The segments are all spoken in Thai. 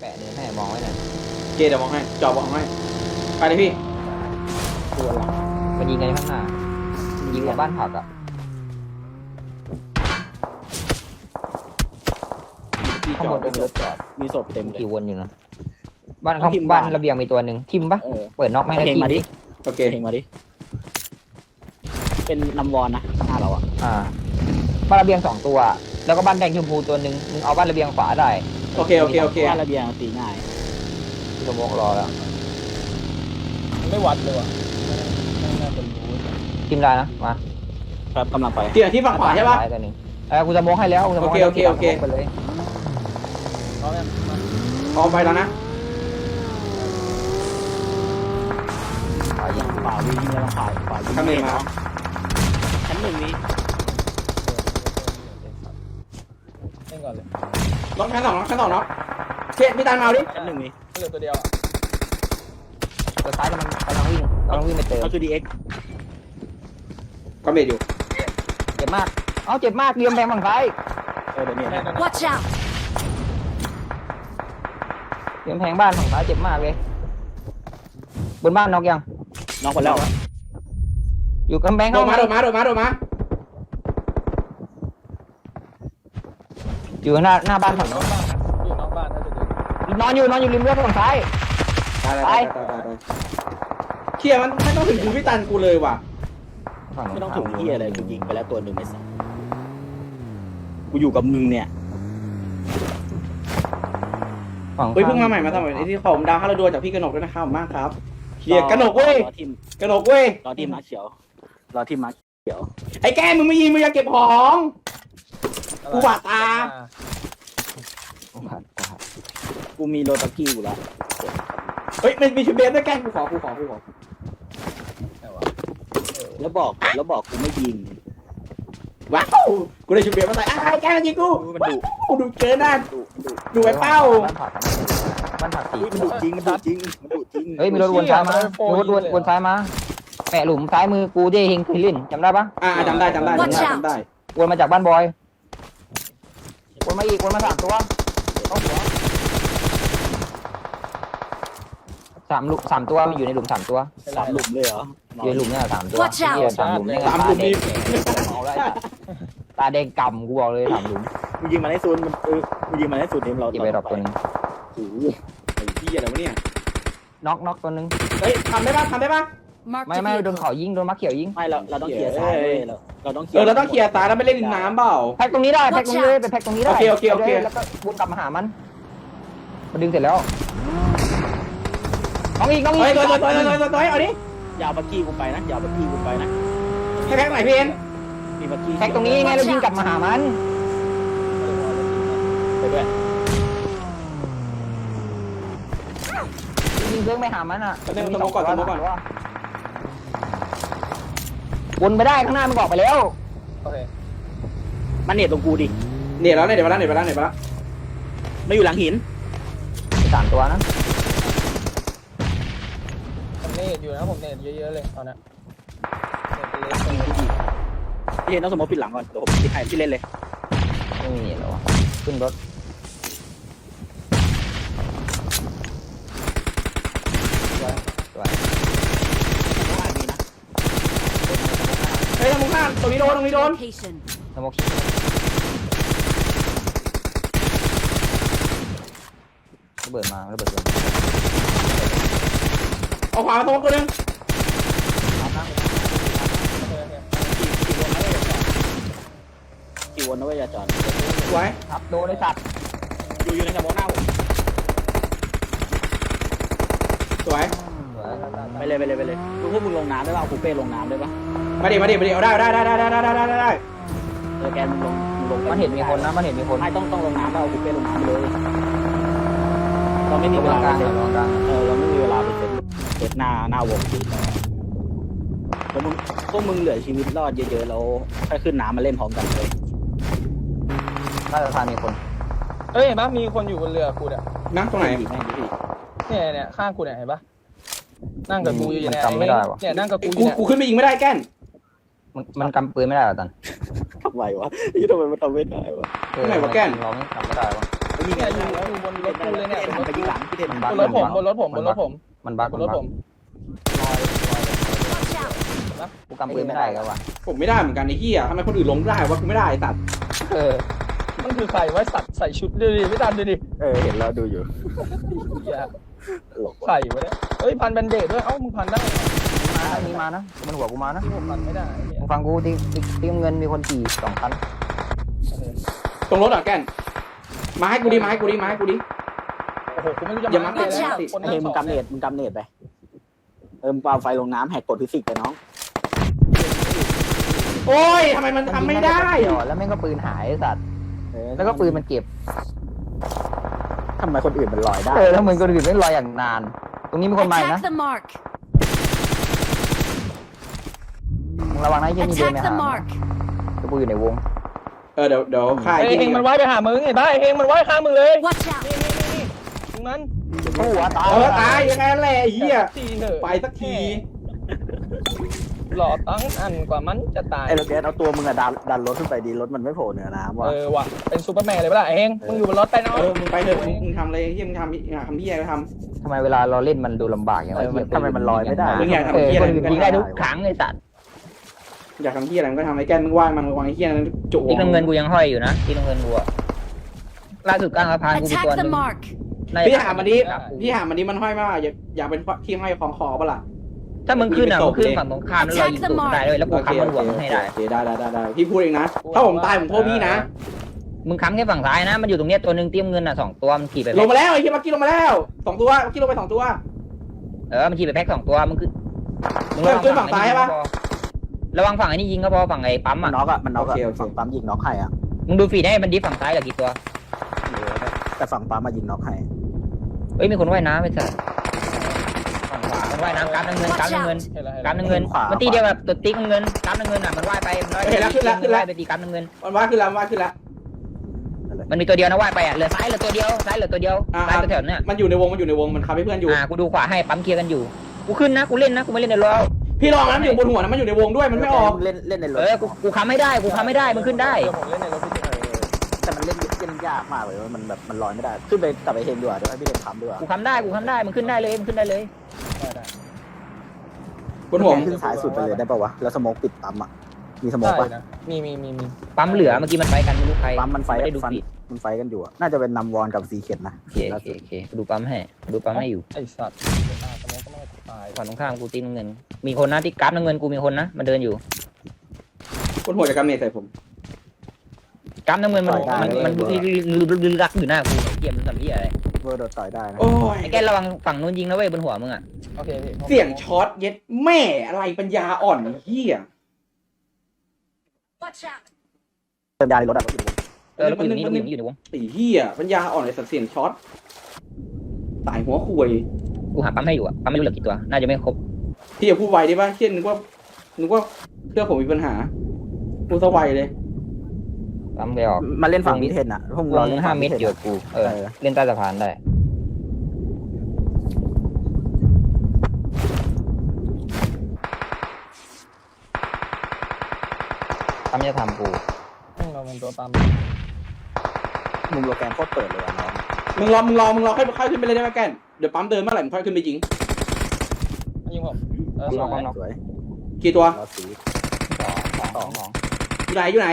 แปะเนินให้มองไว้หน่อยเจเดี๋ยวมองให้จอบมองให้ไปเลยพี่ตัวละมันยิงกันข้างหน้ามันยิงกับบ้านผักอะที่ข้างจบอนดเป็นรถจอดมีศพเต็มเลยกี่วนอยู่นะบ้านข้างทิ่มบ้านบ้าน ระเบียงมีตัวหนึ่งทิมปะเออเปิดน็อกไม่เพได้ลงทิมมาดิโอเคเพลงมาดิเป็นลำวอนนะหน้าเราอะอ่าบ้านระเบียงสองตัว แล้วก็บ้านแดงชมพูตัวหนึ่งมึงเอาบ้านระเบียงขวาได้ โอเคโอเคโอเคว่าระเบียงตีง่ายที่สมกรอแล้วไม่วัดเลยว่ะไม่น่าจะรู้ทิมได้นะมาครับกำลังไปที่ไหนที่ฝั่งขวาใช่ปะ ซ้ยตัวหนึ่งเออกูจะมกให้แล้วกูจะมกให้แล้วโอเคโอเคโอเค ไปเลยเอาแม่มาพอไปแล้วนะขวายิงฝ่าวิ่งแล้วฝ่าฝ่าวิ่งข้างหนึ่งมาชั้นหนึ่งนี้เล่นก่อนเลย ล็อกชั้นสองล็อกชั้นสองเนาะเจพี่ตานมาเอาดิชั้นหนึ่งนี้เหลือตัวเดียวอะตัวซ้ายมันกำลังวิ่งกำลังวิ่งไปเติมก็คือดีเอ็กคอมเมดอยู่เจ็บมากเอ้าเจ็บมากเรียมแบงฝั่งซ้ายเออเดี๋ยวนี้แม่ง Watch out! เรียมแพงบ้านฝั่งซ้ายเจ็บมากเลยบนบ้านน็อกยังน้องคนแล้วอยู่กำแพงโดเข้านมาโดนมาโดนมาโดนมา อยู่หน้าหน้าบ้านฝั่งน้โน้องนบ้านอยู่น้องบ้านถ้าจะดูนอนอยู่นอนอยู่ริมรั้วฝั่งซ้าย ตายตายตายตายตายตายเคลียร์มันไม่ต้องถึงกูพี่ตันกูเลยว่ะฝั่ไม่ต้องถึงที่อะไรกูยิงไปแล้วตัวหนึ่งไอ้สัสกูอยู่กับมึงเนี่ยฝั่งเฮ้ยเพิ่งมาใหม่มาทำไมไอ้ที่ผมดาวให้เราดูจากพี่กนกด้วยนะครับขอบคุณมากครับเคลียร์กนกเว้ยรอทีมกนกเว้ยรอทีมมาร์คเขียว รอทีมมาร์คเขียวไอ้แกมึงไม่ยิงมึงอยากเก็บของ กูบาดตากูมีโรตากี้อยู่แล้วเฮ้ยมันมีชุดเบสด้วยแกกูขอกูขอกูขอ แล้วบอกแล้วบอกกูไม่ยิง ว้าว กูได้ชุดเบสมาใส่อ้าวแกมันยิงกูมันดุกูดูเกินหน้าดุดุดูไอ้เป้าบ้านผักบ้านผักสีอุ๊ยมันดุจริงมันดุจริงมันดุจริงเฮ้ยมีรถวนซ้ายมามีรถวนวนซ้ายมาแปะหลุมซ้ายมือกูเด้เฮงเคยเล่นจำได้ปะอ่าจำได้จำได้จำ Watch ได้ out จำได้ วนมาจากบ้านบอย วนมาอีกวนมาสามตัวเข้าหัวสามหลุมสามตัวมันอยู่ในหลุมสามตัวสามหลุมเลยเหรออยู่ในหลุมเนี่ยสามตัว Watch out เหี้ยสามหลุมเนี่ยสามหลุมตาแดงเอาแล้วไอ้สัสตาแดงกำกูบอกเลยสามหลุมกูยิงมันให้ซูนมันเออกูยิงมันให้ซูนทีมเราเก็บไปดอกตัวหนึงโอ้โหไอ้เหี้ยอะไรวะเนี่ยน็อกน็อกตัวหนึงเฮ้ยทำได้ปะทำได้ปะ ไม่ a ไม่โดน vehicle. เขายิงโดนมะเขียวยิงไม่เราเราต้องเคลียร์ซ้ายเว้ยเราเราต้องเคลีเอยร์อเราต้องเคลียร์ตายแล้วไม่เล่นริมน้ำเปล่า แพ็กตรงนี้ได้แพ็กตรงนี้เลยไปแพ็กตรงนี้ได้โอเคโอเคโอเค แล้วก็วนกลับมาหามันมาดึงเสร็จแล้วน้องอีกน้องอีกเฮ้ยตัวตัวตัวตัวตัวตัวเอาดิยาวบักกี้กูไปนะยาวบักกี้กูไปนะให้แพ็กไหนเพนมีบักกี้แพ็กตรงนี้ไงเรายิงกลับมาหามันไปด้วยยิงเครื่องไปหามันอะ ตะเนงตะโมก่อนตะโมก่อน วนไปได้ข้างหน้ามันบอกไปแล้ว โอเคมันเน็ตตรงกูดิเนี่ยแล้วเนี่ยเดี๋ยวไปแล้วเนี่ยไปแล้วเนี่ยไปแล้วไม่อยู่หลังหินสามตัวนะผมเนตอยู่นะผมเนตเยอะๆเลยตอนนี้เนตไปเลยพี่เห็นต้องสมมติปิดหลังก่อนเดี๋ยวผมปิดให้พี่เล่นเลยไม่มีแล้วอะขึ้นรถสวย ต้องอ่านมีนะ เฮ้ยต รงข้างตรงนี้โดนตรงนี้โดน Location. สโมกชิระเบิดมาระเบิดเลยเอาขวามาตรงตัวนึงกี่วนนะเว้ยอย่าจอดสวยครับโดนไอ้สัตว์อยู่อยู่ในสมองหน้าผมสวย ไปเลยไปเลยไปเลยพวกมึงลงน้ำได้ป่ะเอาคูเป้ลงน้ำได้ป่ะ มาดิมาดิมาดิเอาได้เอาได้ได้ได้ได้ได้ได้ได้เออแกนลงลงมันเห็นมีคนนะ มันเห็นมีคนไม่ต้องต้องลงน้ำเราเอาคุเป้ลงน้ำเลยเราไม่มีเวลาเราไม่มีเวลาไปเซ็ตเซ็ตหน้าหน้าวงทีพวกมึงพวกมึงเหลือชีวิตรอดเยอะๆเราวค่อยขึ้นน้ำมาเล่นพร้อมกันเลยน่าจะทานมีคนเอ้ยเห็นปะมีคนอยู่บนเรือกูเนี่ยนั่งตรงไหน ดีแม่งดีเนี่ยเนี่ยข้างกูเนี่ยเห็นปะนั่งกับกูอยู่เนี่ยเนี่ยนั่งกับกูอกูยู่กูขึ้นไปยิงไม่ได้แก่น มันมันกำปืนไม่ได้หรอตันทำไมวะยี่ทำไมมันทำไม่ได้วะที่ไหนวะแก้นเราไม่ทำไม่ได้วะนี่ไงเนี่ยอยู่อยู่บนรถกูเลยเนี่ยพี่เทนหันไปยิงหลังพี่เทนบับกนรถผมบนรถผมบนรถผมมันบักบมันนรถบัผกมลอยลอย Watch out! กูกำปืนไม่ได้แล้วว่ะผมไม่ได้เหมือนกันไอ้เหี้ยทำไมคนอื่นลงได้วะกูไม่ได้ไอ้สัตว์เออมันคือใส่ไว้สัตว์ใส่ชุดดูดิไม่ทันดูดิเออเห็นแล้วดูอยู่เหี้ยตลกใส่ไว้เนี่ยเอ้ยพันแบนเดดด้วยเอ้ามึงพันได้ไงมา นะมีมานะมันหัวกูมานะที่ผมพันไม่ได้เนี่ยมึงฟังกูที่ที่ที่เงินมีคนขี่สองคันโอเคตรงรถอะแกนมาให้กูดิมาให้กูดิมาให้กูดิ โอ้โหกูไม่รู้จะอย่ามามาไงแล้วติดคนไอ้เฮงมึงกำเนิดมึงกำเนิดไปเออมึงเอาไฟลงน้ำแหกกฎฟิสิกส์ไปน้องโอ้ยทำไมมันทำไม่ได้เยวแล้วแม่งก็ปืนหายไอ้สัตว์เออแล้วก็ปืนมันเก็บทำไมคนอื่นมันลอยได้เออแล้วมึงก็ดื่นไม่รออย่างนาน ตรงนี้มีคนมาอีกนะ Attack the mark! มึง ระวังนะไอ้เหี้ยนี่เดิน Attack ไป the หา mark! แต่กูอยู่ในวงเออเดี๋ยวเดี๋ยวค่ายเอ้ยที่เฮงมันว่ายไปหามึงเห็นปะไอ้เฮงมันว่ายข้ามมึงเลย Watch out! นี่นี่นี่นี่ตรงนั้นโอ้โหตายเออตายยังไงแหละไอ้เหี้ยทีเถอะไปสักทีหล่อตั้งอันกว่ามันจะตาย ไอ้โรแกนเอาตัวมึงอะดันดันรถขึ้นไปดีรถมันไม่โผล่เหนือน้ำว่ะเออว่ะ เป็นซูเปอร์แมนเลยปะล่ะไอ้เฮงมึงอยู่บนรถไปน้องเออมึงไปเถอะมึงมึงทำอะไรเหี้ยมึงทำอยากทำเหี้ยก็ททำไมเวลาเราเล่นมันดูลำบากอย่างไรเออมัน ทำไมมันลอยไม่ได้มึงอยากทำเออเหี้ยคอะไรนอื่นยิงได้ทุกครั้งไอ้สัตว์ำ อยากทำเหี้ยอะไรมึงก็ทำไอ้แกนมึงว่างมันมึงวางไอ้เหี้ยนั้นจุที่น้ำเงินกูยังห้อยอยู่นะที่น้ำเงินกูอะล่าสุดกลางสะพานกูมี Attack ตัวห the นึง mark! น่จะพี่หามันนี้พี่หามันนี้มันห้อยมากอยากอยากเป็นที่ห้อยคล้องคอปะล่ะ ถ้ามึงขึ้นอะมึงขึ้นฝั่งตรงข้ามแล้วเรายิงตูดได้เลยแล้วกูค้ำมันหัวมึงให้ได้ โอเคได้ได้ได้ได้พี่พูดเองนะ ถ้าผมตายผมโทษพี่นะ มึงค้ำแค่ฝั่งซ้ายนะ มันอยู่ตรงเนี้ยตัวหนึ่งเตรียมเงินอะสองตัวมันขี่ไปลแพ็งคมาแล้วไอ้เหี้ยมักกี้ลงมาแล้วสองตัวมักกี้ลงไปสองตัว เออมันขี่ไปแพ็คสองตัวมึงคือมึงเออขึ้นฝั่งซ้ายใช่ปะ ระวังฝั่งไอ้นี่ยิงก็พอฝั่งไอ้ปั๊มมันอะน็อกอะมันน็อกอะโอเคโอเค ฝั่งปั๊มยิงน็อกให้อะมึงดูฟีดให้มันดิฟฝั่งซ้ายเหลือกี่ตัวแต่ฝั่งปั๊มมายิงน็อกให้เอ้ยมีคนว่ายน้ำไปเถอะฝั่งขวามันว่ายน้ำกราฟน้ำเงินกราฟน้ำเงินเห็นแล้วเห็นกราแล้ว ฟน้ำเงินมันตีเดียวกับตัวติ๊กน้ำเงินกราฟน้ำเงินอะมันว่ายไปมันว่ายไปว่ายไปตีกราฟน้ำเงิน มันว่าขึ้นแล้วมันว่าขึ้นแล้ว มันมีตัวเดียวนะว่ายไปอะเหลือซ้ายเหลือตัวเดียวซ้ายเหลือตัวเดียวอ่า ซ้ายตัวแถวเนี่ยมันอยู่ในวงมันอยู่ในวงมันคับให้เพื่อนอยู่ อ่ากูดูขวาให้ปั๊มเคลียร์กันอยู่กูขึ้นนะกูเล่นนะกูไม่เล่นในรถ พี่ลองนะมันอยู่บนหัวนะมันอยู่ในวงด้วยมันไม่ออกเล่นเล่นในรถเออกูกูค้ำไม่ได้กูค้ำไม่ได้มึงขึ้นได้เดี๋ยวผมเล่นในรถพี่ติ๊กแต่มันเล่นเล่นยากมากเลยมันแบบมันลอยไม่ได้ขึ้นไปกลับไปเฮงดีกว่าเดี๋ยวให้พี่เฮงทำดีกว่ากูค้ำได้กูค้ำได้มึงขึ้นได้เลยมึงขึ้นได้เลยได้ได้บนหัวขึ้นสายสุดไปเลยได้ปะวะแล้วสโมกปิดปั๊มอะมีสโมกได้ปะนะมีมีมีมีปั๊มเหลือเมื่อกี้มันไปกันไม่รู้ใครปั๊มมันไฟไม่ได้ดูฟันผิดมันไฟกันอยู่อะน่าจะเป็นนำวอนกับซีเข็ดนะโอเคโอเคโอเคกูดูปั๊มให้กูดูปั๊มให้อยู่ไอสัตว์ตายสมองก็ไม่ตายฝั่งตรงข้ามกูตีน้ำเงิน มีคนนะที่กราฟน้ำเงินกูมีคนนะมันเดินอยู่บนหัวจะกำเนิดใส่ผม กราฟน้ำเงินมันมันมันลึกลักอยู่หน้ากูเกี่ยมมันทำยี่อะไรเวอร์โดนต่อยได้นะโอ้ยไอ้แกระวังฝั่งนู้นยิงนะเว้ยบนหัวมึงอะโอเคพี่เสียงช็อตเย็ดแม่อะไรปัญญาอ่อนเฮีย Watch out! เติมยาในรถอะรถอยู่เออแล้วกูอยู่นี่กูอยู่นี่อยู่ในวงตีเฮียปัญญาอ่อนไอ้สัตว์เสียงช็อตตายหัวคุย กูหาปั๊มให้อยู่อะปั๊มไม่รู้เหลือกี่ตัว น่าจะไม่ครบ พี่อย่าพูดไวได้ป่ะเช่นนึกว่านึกว่าเครื่องผมมีปัญหาพูดซะไวเลย ปั๊มไปออก มาเล่นฝั่งมิเทนอะพวกมึงวรองเล่นห้าฝั่งเมมิตรเทนอยู่อะกับกู เออเออเล่นใต้สะพานได้ ปั๊มจะทำกู เราเป็นตัวตามมึงโลแกนโคตรเปิดเลยอะน้องมึงรอมึงรอมึงรอค่อยค่อยขึ้นไปเลยได้ไหมแกน เดี๋ยวปั๊มเดินเมื่อไหร่มึงค่อยขึ้นไปยิง ยิงผมเออกูสรวอปั๊มยน็อกสวยกี่ตัวรอสีสองสองสองอยู่ไหนอยู่ไหน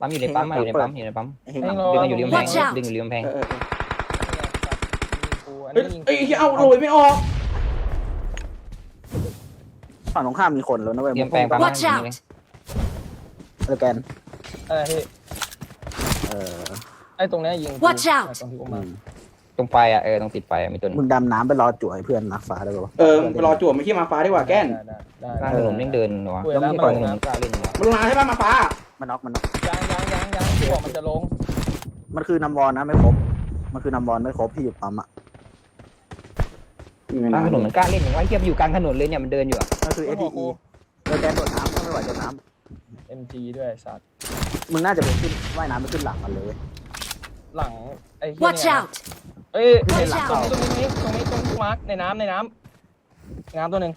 ปั๊มอยู่ในปั๊มอยู่ในปั๊มอยู่ในปั๊มเฮงเฮงอะรอดึงกันอยู่ริมแพง Watch out ดึงอยู่ริมแพงเออเออเออกูอันเฮ้ยนี้ยิงเอ้ยเหี้ยเอาโรยไม่ออกฝั่งตรงข้ามมีคนแล้วนะเว้ยริมแพงปั๊ม Watch out! โลแกนอะไรพี่เออไอ้ตรงเนี้ยยิง Watch out ตรงที่กูอืมาม ตรงไฟอะเออตรงติดไฟอะมีตัวหนึมึงงดำน้ำไปรอจ่วยเพื่อนนักฟ้าได้ปะวะ เออไปรอจั่วไม่ขี้มาฟ้าดีกว่าแกนได้ได้กลางได้ถนนยังเดินหนูวะเว้ยแล้วแล้วมีมันคนถนนกล้าเล่นหนูวะมันลงมาใช่ป่ะมาฟ้า มันน็อกมันน็อกยังยังยังยังกูบอกมันจะลงมันคือนำวอนนะไม่ครบ มันคือนำวอนไม่ครบที่อยู่ปั๊มอะกลางถนนมันกล้าเล่นอย่างว่าเทียบอยู่กลางถนนเลยเนี่ยมันเดินอยู่อะก็คือ SDE โลแกนโดดน้ำถ้าไม่ไหวโดดน้เอ็มจีด้วยไอ้สัตว์ำมึงน่าจะไปขึ้นว่ายน้ำไปขึ้นหลังมันเลยเว้ยหลังไอ้เหี้ย Watch เนี่ย out! เอ้ย Watch หลัง out ตรงนี้ตรงนี้ตรงนี้ตรงที่มาร์กในน้ำในน้ำน้ำตัวหนึ่ง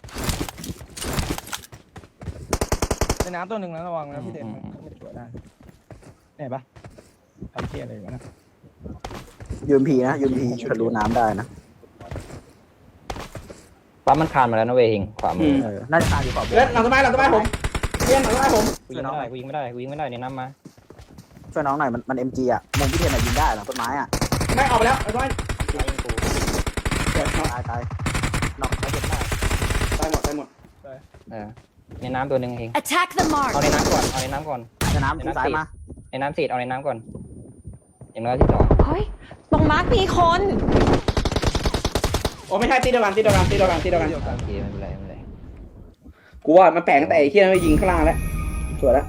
ในน้ำตัวหนึ่งนะระวังนะพี่เด่นมันไม่ช่วยได้เห็นปะทำเที่ยอะไรอยู่วะนะยูมพีนะยูมพีทะลุน้ำได้นะปั๊มมันคานมาแล้วนะเว้ยเฮงขวามือเออน่าจะตายอยู่ขอบเล่นหลังต้นไม้หลังต้นไม้ผมเล่นหลังต้นไม้ผมกูยิงไม่ได้กูยิงไม่ได้กูยิงไม่ได้ในน้ำมาช่วยน้องหน่อยมันมันเอ็มจีอะมุมที่เทนอะยิงได้หลังต้นไม้อะไม่ออกไปแล้วหลังต้นไม้ตายยิงกูตายตายนอกเขาเจ็บได้ตายหมดตายหมดเออในน้ำตัวหนึ่งเฮง Attack the mark. เอาในน้ำก่อน เอาในน้ำก่อนจะน้ำที่ซ้ายมาในน้ำเศษเอาในน้ำก่อนอย่างน้อยที่สองเฮ้ย ตรงมาร์กมีคน โอ้ไม่ใช่ตีเดียวกันตีเดียวกันตีเดียวกันตีเดียวกันโอเคไม่เป็นไรไม่เป็นไรกูว่ามันแปลกตั้งแต่ไอ้เฮียไม่ยิงข้างล่างแล้วสวยแล้ว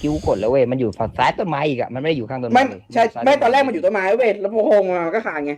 คิวกดแล้วเว้ย มันอยู่ฝั่งซ้ายต้นไม้อีกอะมันไม่ได้อยู่ข้างต้นไม่ไม้เลยใช่ไม่ตอนแรกมันอยู่ต้นไม้เว้ยแล้วพอโคงมามันก็ขาดไง